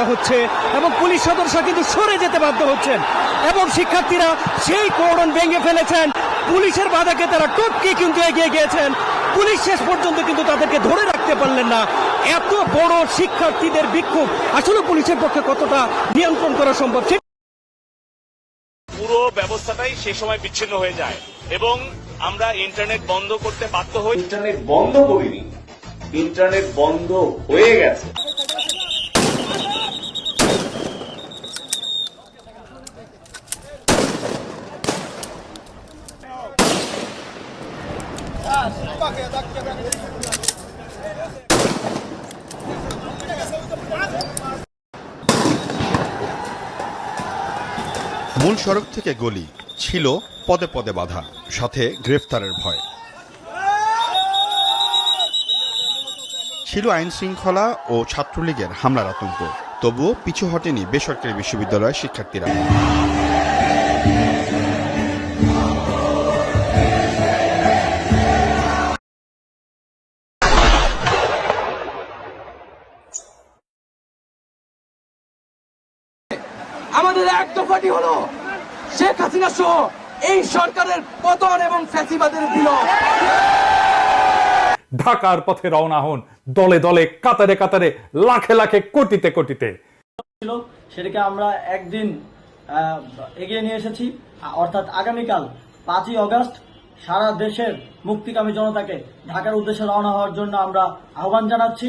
করা হচ্ছে এবং পুলিশ সদস্য কিন্তু সরে যেতে বাধ্য হচ্ছেন। এবং শিক্ষার্থীরা সেই কোরণ ভেঙে ফেলেছেন। পুলিশের বাধাকে তারা টপকে কিন্তু এগিয়ে গিয়েছেন। পুলিশ শেষ পর্যন্ত কিন্তু তাদেরকে ধরে রাখতে পারলেন না। এত বড় শিক্ষার্থীদের বিক্ষোভ। আসলে পুলিশের পক্ষে কতটা নিয়ন্ত্রণ করা সম্ভব পুরো ব্যবস্থাটাই সে সময় বিচ্ছিন্ন হয়ে যায় এবং আমরা ইন্টারনেট বন্ধ করতে বাধ্য হই। ইন্টারনেট বন্ধ করিনি ইন্টারনেট বন্ধ হয়ে গেছে। মূল সড়ক থেকে গলি ছিল পদে পদে বাধা, সাথে গ্রেফতারের ভয়। ছিল আইন শৃঙ্খলা ও ছাত্রলীগের হামলার আতঙ্ক। তবুও পিছু হটেনি বেসরকারি বিশ্ববিদ্যালয়ের শিক্ষার্থীরা। আমাদের এক দফাটি হলো শেখ হাসিনা সহ এই সরকারের পতন এবং ফ্যাসিবাদের বিলোপ। ঢাকার পথে রওনা হন দলে দলে কাতারে কাতারে লাখে লাখে কোটিতে কোটিতে। ছিল সেটাকে আমরা একদিন আহ, এগিয়ে নিয়ে এসেছি। অর্থাৎ আগামীকাল পাঁচই অগস্ট সারা দেশের মুক্তিকামী জনতাকে ঢাকার উদ্দেশ্যে রওনা হওয়ার জন্য আমরা আহ্বান জানাচ্ছি।